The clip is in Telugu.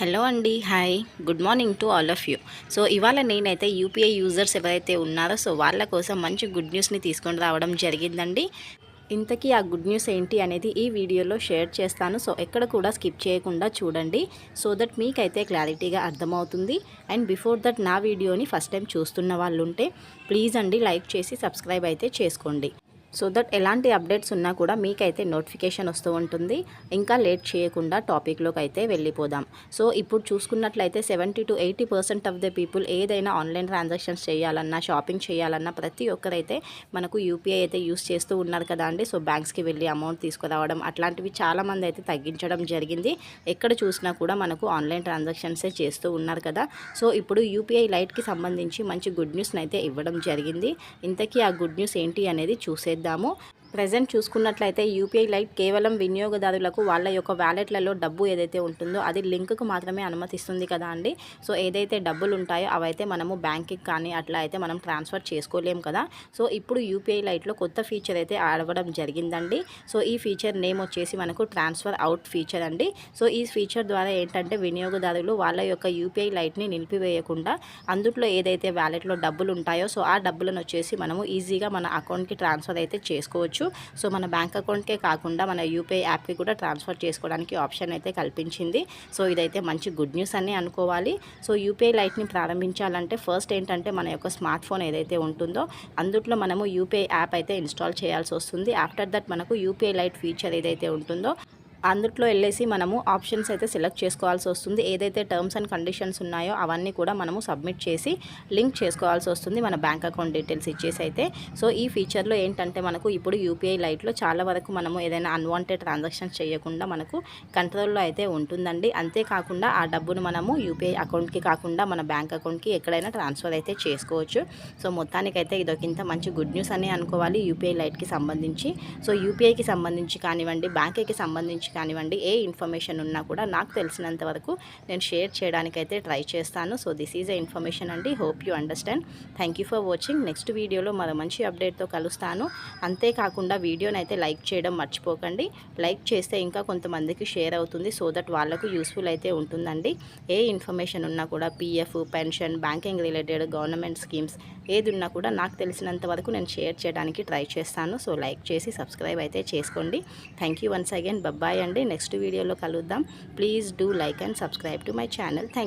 హలో అండి hi. Good morning to all of you. So ఇవాళ నేనైతే యూపీఐ యూజర్స్ ఎవరైతే ఉన్నారో సో వాళ్ళ కోసం మంచి గుడ్ న్యూస్ని తీసుకొని రావడం జరిగిందండి. ఇంతకీ ఆ గుడ్ న్యూస్ ఏంటి అనేది ఈ వీడియోలో షేర్ చేస్తాను. సో ఎక్కడ కూడా స్కిప్ చేయకుండా చూడండి. సో దట్ మీకైతే క్లారిటీగా అర్థమవుతుంది. అండ్ బిఫోర్ దట్ నా వీడియోని ఫస్ట్ టైం చూస్తున్న వాళ్ళు ఉంటే ప్లీజ్ అండి లైక్ చేసి సబ్స్క్రైబ్ అయితే చేసుకోండి. సో దట్ ఎలాంటి అప్డేట్స్ ఉన్నా కూడా మీకైతే నోటిఫికేషన్ వస్తూ ఉంటుంది. ఇంకా లేట్ చేయకుండా టాపిక్లోకి అయితే వెళ్ళిపోదాం. సో ఇప్పుడు చూసుకున్నట్లయితే seventy two eighty percent of the people ఏదైనా ఆన్లైన్ ట్రాన్సాక్షన్స్ చేయాలన్నా షాపింగ్ చేయాలన్నా ప్రతి ఒక్కరైతే మనకు యూపీఐ అయితే యూస్ చేస్తూ ఉన్నారు కదా అండి. సో బ్యాంక్స్కి వెళ్ళి అమౌంట్ తీసుకురావడం అట్లాంటివి చాలామంది అయితే తగ్గించడం జరిగింది. ఎక్కడ చూసినా కూడా మనకు ఆన్లైన్ ట్రాన్సాక్షన్సే చేస్తూ ఉన్నారు కదా. సో ఇప్పుడు యూపీఐ లైట్కి సంబంధించి మంచి గుడ్ న్యూస్ని అయితే ఇవ్వడం జరిగింది. ఇంతకీ ఆ గుడ్ న్యూస్ ఏంటి అనేది చూసేద్దాము ప్రజెంట్ చూసుకున్నట్లయితే యూపీఐ లైట్ కేవలం వినియోగదారులకు వాళ్ళ యొక్క వ్యాలెట్లలో డబ్బు ఏదైతే ఉంటుందో అది లింక్కు మాత్రమే అనుమతిస్తుంది కదా అండి. సో ఏదైతే డబ్బులు ఉంటాయో అవైతే మనము బ్యాంక్కి కానీ అట్లా అయితే మనం ట్రాన్స్ఫర్ చేసుకోలేం కదా. సో ఇప్పుడు యూపీఐ లైట్లో కొత్త ఫీచర్ అయితే అడగడం జరిగిందండి. సో ఈ ఫీచర్ నేమ్ వచ్చేసి మనకు ట్రాన్స్ఫర్ అవుట్ ఫీచర్ అండి. సో ఈ ఫీచర్ ద్వారా ఏంటంటే వినియోగదారులు వాళ్ళ యొక్క యూపీఐ లైట్ని నిలిపివేయకుండా అందుట్లో ఏదైతే వ్యాలెట్లో డబ్బులు ఉంటాయో సో ఆ డబ్బులను వచ్చేసి మనము ఈజీగా మన అకౌంట్కి ట్రాన్స్ఫర్ అయితే చేసుకోవచ్చు. సో మన బ్యాంక్ అకౌంట్కే కాకుండా మన యూపీఐ యాప్కి కూడా ట్రాన్స్ఫర్ చేసుకోవడానికి ఆప్షన్ అయితే కల్పించింది. సో ఇదైతే మంచి గుడ్ న్యూస్ అని అనుకోవాలి. సో యూపీఐ లైట్ని ప్రారంభించాలంటే ఫస్ట్ ఏంటంటే మన యొక్క స్మార్ట్ ఫోన్ ఏదైతే ఉంటుందో అందుట్లో మనము యూపీఐ యాప్ అయితే ఇన్స్టాల్ చేయాల్సి వస్తుంది. ఆఫ్టర్ దట్ మనకు యూపీఐ లైట్ ఫీచర్ ఏదైతే ఉంటుందో అందుట్లో వెళ్ళేసి మనము ఆప్షన్స్ అయితే సెలెక్ట్ చేసుకోవాల్సి వస్తుంది. ఏదైతే టర్మ్స్ అండ్ కండిషన్స్ ఉన్నాయో అవన్నీ కూడా మనము సబ్మిట్ చేసి లింక్ చేసుకోవాల్సి వస్తుంది మన బ్యాంక్ అకౌంట్ డీటెయిల్స్ ఇచ్చేసి అయితే. సో ఈ ఫీచర్లో ఏంటంటే మనకు ఇప్పుడు యూపీఐ లైట్లో చాలా వరకు మనము ఏదైనా అన్వాంటెడ్ ట్రాన్సాక్షన్స్ చేయకుండా మనకు కంట్రోల్లో అయితే ఉంటుందండి. అంతేకాకుండా ఆ డబ్బును మనము యూపీఐ అకౌంట్కి కాకుండా మన బ్యాంక్ అకౌంట్కి ఎక్కడైనా ట్రాన్స్ఫర్ అయితే చేసుకోవచ్చు. సో మొత్తానికైతే ఇదొకింత మంచి గుడ్ న్యూస్ అని అనుకోవాలి. యూపీఐ లైట్కి సంబంధించి. సో యూపీఐకి సంబంధించి కానివ్వండి బ్యాంక్కి సంబంధించి కానివ్వండి ఏ ఇన్ఫర్మేషన్ ఉన్నా కూడా నాకు తెలిసినంత వరకు నేను షేర్ చేయడానికైతే ట్రై చేస్తాను. So this is a information అండి. Hope you understand. Thank you for watching. Next వీడియోలో మరో మంచి అప్డేట్తో కలుస్తాను. అంతేకాకుండా వీడియోని అయితే లైక్ చేయడం మర్చిపోకండి. లైక్ చేస్తే ఇంకా కొంతమందికి షేర్ అవుతుంది. సో దట్ వాళ్ళకు యూస్ఫుల్ అయితే ఉంటుందండి. ఏ ఇన్ఫర్మేషన్ ఉన్నా కూడా PF pension banking related government schemes ఏది ఉన్నా కూడా నాకు తెలిసినంత వరకు నేను షేర్ చేయడానికి ట్రై చేస్తాను. సో లైక్ చేసి సబ్స్క్రైబ్ అయితే చేసుకోండి. Thank you once again. Bye bye. అండి నెక్స్ట్ వీడియోలో కలుద్దాం. Please do like and subscribe to my channel thank